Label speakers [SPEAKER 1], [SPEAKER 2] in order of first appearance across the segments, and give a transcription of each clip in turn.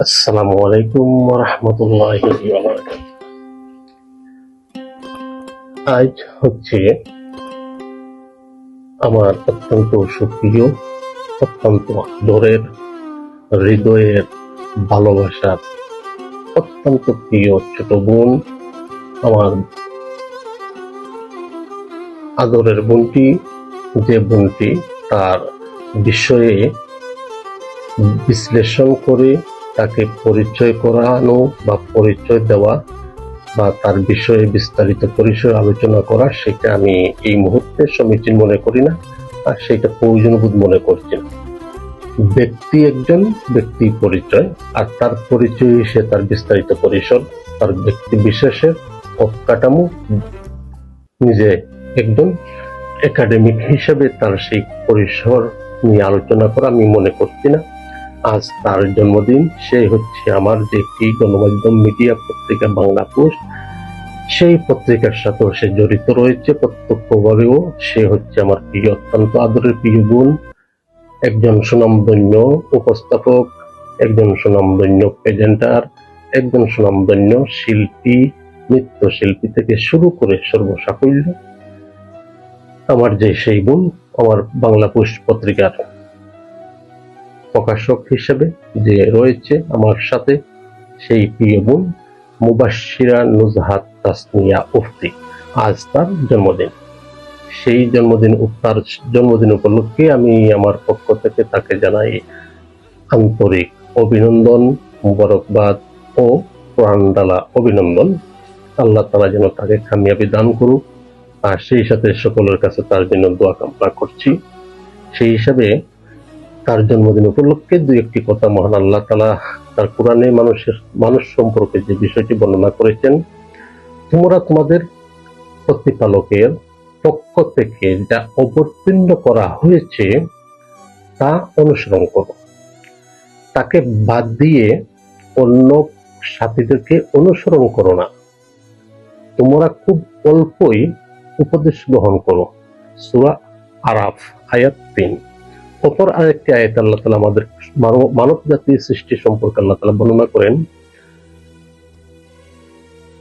[SPEAKER 1] আসসালামু আলাইকুম রহমতুল্লাহ আজ হচ্ছে আমার অত্যন্ত সুপ্রিয়, অত্যন্ত আদরের, হৃদয়ের ভালোবাসার অত্যন্ত প্রিয় ছোট বোন, আমার আদরের বোনটি, যে বোনটি তার বিষয়ে বিশ্লেষণ করে তাকে পরিচয় করানো বা পরিচয় দেওয়া বা তার বিষয়ে বিস্তারিত পরিচয় আলোচনা করা, সেটা আমি এই মুহূর্তে সমীচীন মনে করি না, আর সেটা প্রয়োজনবোধ মনে করছি না। ব্যক্তি একজন, ব্যক্তি পরিচয়, আর তার পরিচয় সে তার বিস্তারিত পরিসর, তার ব্যক্তি বিশেষের অবকাঠামো নিজে একজন একাডেমিক হিসেবে তার সেই পরিসর নিয়ে আলোচনা করা আমি মনে করছি না। আজ তার জন্মদিন। সে হচ্ছে আমার যে একটি গণমাধ্যম মিডিয়া পত্রিকা বাংলা পোস্ট, সেই পত্রিকার সাথেও সে জড়িত রয়েছে প্রত্যক্ষভাবেও। সে হচ্ছে আমার প্রিয়, অত্যন্ত আদরের প্রিয় বোন, একজন সুনামধন্য উপস্থাপক, একজন সুনামধন্য প্রেজেন্টার একজন সুনামধন্য শিল্পী, নৃত্যশিল্পী থেকে শুরু করে সর্বসাফল্য। আমার যে সেই বোন, আমার বাংলা পোস্ট পত্রিকার প্রকাশক হিসেবে যে রয়েছে আমার সাথে সেই প্রিয় বোন মুবাশিরা নুজহাত তাসনিয়া উফতি। আজ তার জন্মদিন। সেই জন্মদিন তার জন্মদিন উপলক্ষে আমি আমার পক্ষ থেকে তাকে জানাই আন্তরিক অভিনন্দন, মুবারকবাদ ও প্রাণডালা অভিনন্দন। আল্লাহ তালা যেন তাকে কামিয়াবি দান করুক। আর সেই সাথে সকলের কাছে তার জন্য দোয়া কামনা করছি। সেই হিসাবে তার জন্মদিন উপলক্ষে দুই একটি কথা মহান আল্লাহ তালা তার কোরআনে মানুষের, মানুষ সম্পর্কে যে বিষয়টি বর্ণনা করেছেন, তোমরা তোমাদের প্রতিপালকের পক্ষ থেকে যা অবতীর্ণ করা হয়েছে তা অনুসরণ করো। তাকে বাদ দিয়ে অন্য সাথীদেরকে অনুসরণ করো না। তোমরা খুব অল্পই উপদেশ গ্রহণ করো। সুরা আরাফ, আয়াত তিন। অপর আরেকটি আয়াত আল্লাহ তালা আমাদের মানব- জাতির সৃষ্টি সম্পর্কে আল্লাহ তালা বর্ণনা করেন,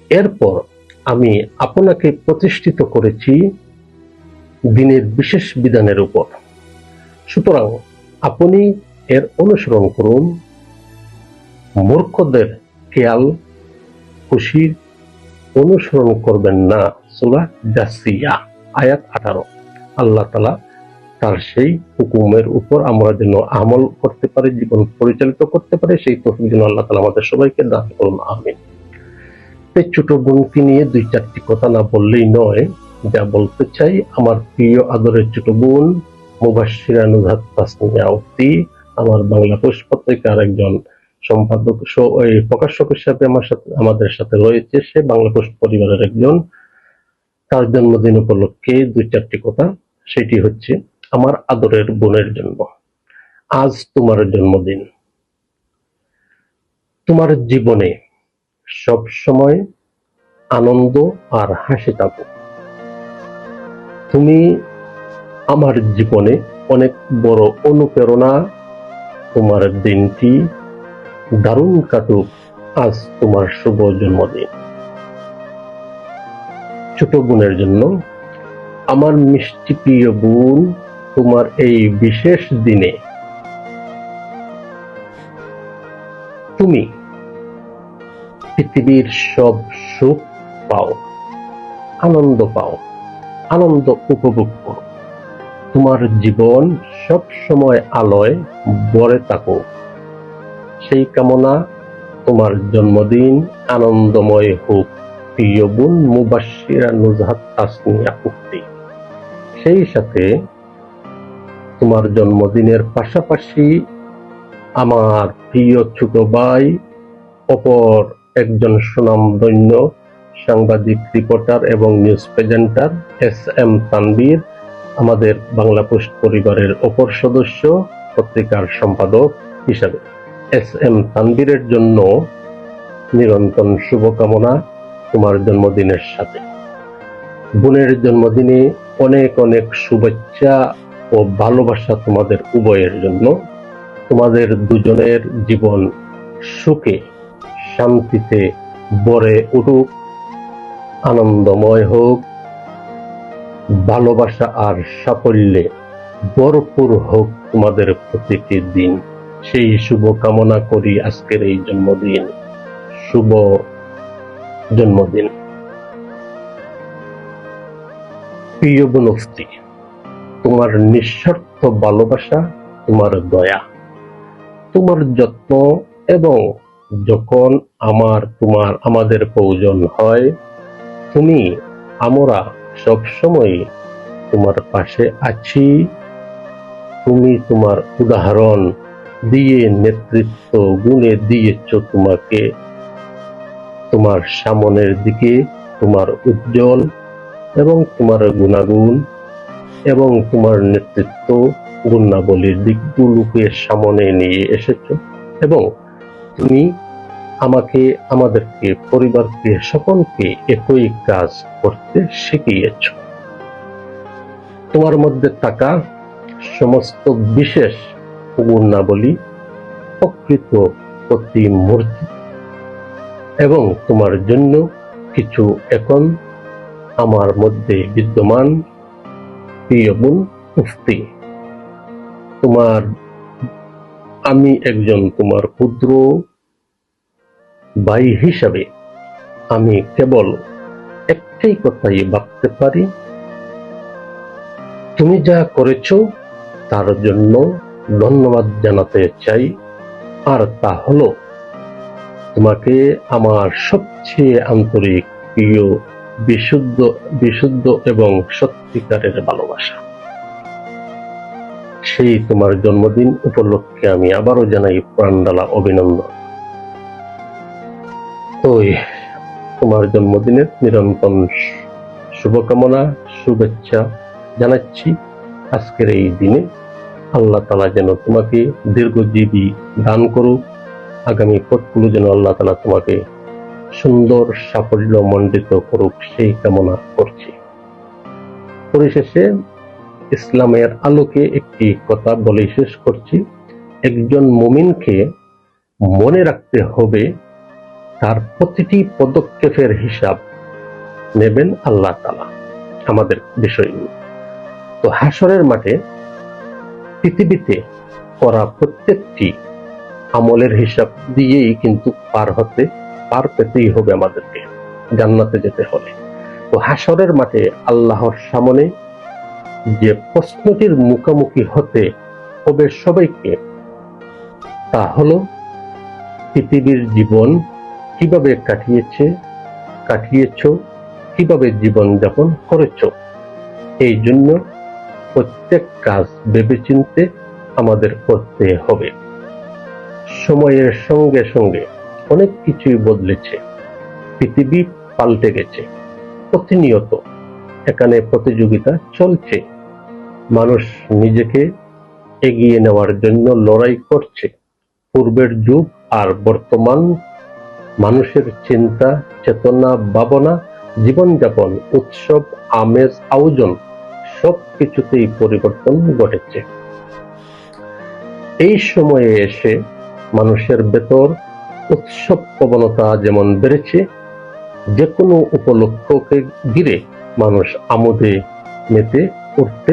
[SPEAKER 1] এরপর আমি আপনাকে প্রতিষ্ঠিত করেছি দিনের বিশেষ বিধানের উপর। সুতরাং আপনি এর অনুসরণ করুন, মূর্খদের খেয়াল, খুশির অনুসরণ করবেন না। সুরা জাসিয়া, আয়াত আঠারো। আল্লাহ তালা তার সেই হুকুমের উপর আমরা যেন আমল করতে পারি, জীবন পরিচালিত করতে পারি, সেই তফিক যেন আল্লাহ তালা আমাদের সবাইকে দান করুন, আমিন। এই ছোট বোনকে নিয়ে দুই চারটি কথা না বললেই নয়, যা বলতে চাই, আমার প্রিয় আদরের ছোট বোন মুবাসিরা নুজাত তাসনিয়া আমার বাংলা পোস্ট পত্রিকার একজন সম্পাদক প্রকাশক হিসাবে আমার সাথে, আমাদের সাথে রয়েছে সে বাংলা পোস্ট পরিবারের একজন। তার জন্মদিন উপলক্ষে দুই চারটি কথা, সেটি হচ্ছে আমার আদরের বোনের জন্য। আজ তোমার জন্মদিন। তোমার জীবনে সব সময় আনন্দ আর হাসি থাকুক। তুমি আমার জীবনে অনেক বড় অনুপ্রেরণা। তোমার দিনটি দারুণ কাটুক। আজ তোমার শুভ জন্মদিন। ছোট বোনের জন্য আমার মিষ্টি প্রিয় বোন তোমার এই বিশেষ দিনে। তুমি পৃথিবীর সব সুখ পাও, আনন্দ পাও, আনন্দ উপভোগ করো। তোমার জীবন সব সময় আলোয় ভরে থাকুক সেই কামনা তোমার জন্মদিন আনন্দময় হোক, প্রিয় বোন মুবাসিরা নুজহাত তাসনিয়া উক্তি সেই সাথে তোমার জন্মদিনের পাশাপাশি আমার প্রিয় ছোট ভাই, অপর একজন সুনামধন্য সাংবাদিক, রিপোর্টার এবং news presenter S M Tanvir আমাদের বাংলা পোস্ট পরিবারের অপর সদস্য, পত্রিকার সম্পাদক হিসাবে। এস এম তানবীরের জন্য নিরন্তর শুভকামনা তোমার জন্মদিনের সাথে। বোনের জন্মদিনে অনেক অনেক শুভেচ্ছা ও ভালোবাসা তোমাদের উভয়ের জন্য। তোমাদের দুজনের জীবন সুখে, শান্তিতে বরে উঠুক, আনন্দময় হোক। ভালোবাসা আর সাফল্যে ভরপুর হোক তোমাদের প্রতিটি দিন। সেই শুভ কামনা করি আজকের এই জন্মদিন। শুভ জন্মদিন। প্রিয় বনফতি তোমার নিঃস্বার্থ ভালোবাসা, তোমার দয়া। তোমার যত্ন এবং যখন আমার, তোমার, আমাদের প্রয়োজন হয়, তুমি, আমরা সবসময় তোমার পাশে আছি। তুমি তোমার উদাহরণ দিয়ে, নেতৃত্ব গুণে দিয়েছ তোমাকে। তোমার সামনের দিকে তোমার উজ্জ্বল এবং তোমার গুণাগুণ এবং তোমার নেতৃত্ব গুণাবলীর দিকগুলোকে সামনে নিয়ে এসেছ এবং তুমি আমাকে, আমাদেরকে, পরিবারকে, সকলকে একই কাজ করতে শিখিয়েছ। তোমার মধ্যে থাকা সমস্ত বিশেষ গুণাবলী প্রকৃত প্রতিমূর্তি এবং তোমার জন্য কিছু এখন আমার মধ্যে বিদ্যমান প্রিয় বোন মুফতি তোমার, আমি একজন তোমার ক্ষুদ্র ভাই হিসাবে আমি কেবল একটাই কথাই ভাবতে পারি। তুমি যা করেছ, তার জন্য ধন্যবাদ জানাতে চাই। আর তা হলো, তোমাকে আমার সবচেয়ে আন্তরিক প্রিয় বিশুদ্ধ বিশুদ্ধ এবং সত্যিকারের ভালোবাসা। সেই তোমার জন্মদিন উপলক্ষে আমি আবারও জানাই প্রাণডালা অভিনন্দন। তো তোমার জন্মদিনের নিরন্তর শুভকামনা, শুভেচ্ছা জানাচ্ছি। আজকের এই দিনে আল্লাহ তালা যেন তোমাকে দীর্ঘজীবী দান করুক। আগামী পথগুলো যেন আল্লাহ তালা তোমাকে সুন্দর সাফল্য মণ্ডিত করুক সেই কামনা করছি। পরিশেষে ইসলামের আলোকে একটি কথা বলে শেষ করছি। একজন মুমিনকে মনে রাখতে হবে, তার প্রতিটি পদক্ষেপের হিসাব নেবেন আল্লাহ তালা আমাদের বিষয়গুলো তো হাসরের মাঠে পৃথিবীতে করা প্রত্যেকটি আমলের হিসাব দিয়েই কিন্তু পার হতে পার পেতেই হবে আমাদেরকে জান্নাতে যেতে হলে। তো হাসরের মাঠে আল্লাহর সামনে যে প্রশ্নটির মুখোমুখি হতে হবে সবাইকে, তা হলো পৃথিবীর জীবন কীভাবে কাটিয়েছে, কাটিয়েছ, কীভাবে জীবন যাপন করেছ? এই জন্য প্রত্যেক কাজ ভেবেচিন্তে আমাদের করতে হবে। সময়ের সঙ্গে সঙ্গে অনেক কিছুই বদলেছে। পৃথিবী পাল্টে গেছে। প্রতিনিয়ত এখানে প্রতিযোগিতা চলছে। মানুষ নিজেকে এগিয়ে নেওয়ার জন্য লড়াই করছে। পূর্বের যুগ আর বর্তমান মানুষের চিন্তা, চেতনা, ভাবনা, জীবনযাপন, উৎসব, আমেজ, আয়োজন সব কিছুতেই পরিবর্তন ঘটেছে। এই সময়ে এসে মানুষের ভেতর উৎসব প্রবণতা যেমন বেড়েছে যে কোনো উপলক্ষকে ঘিরে মানুষ আমোদে মেতে উঠতে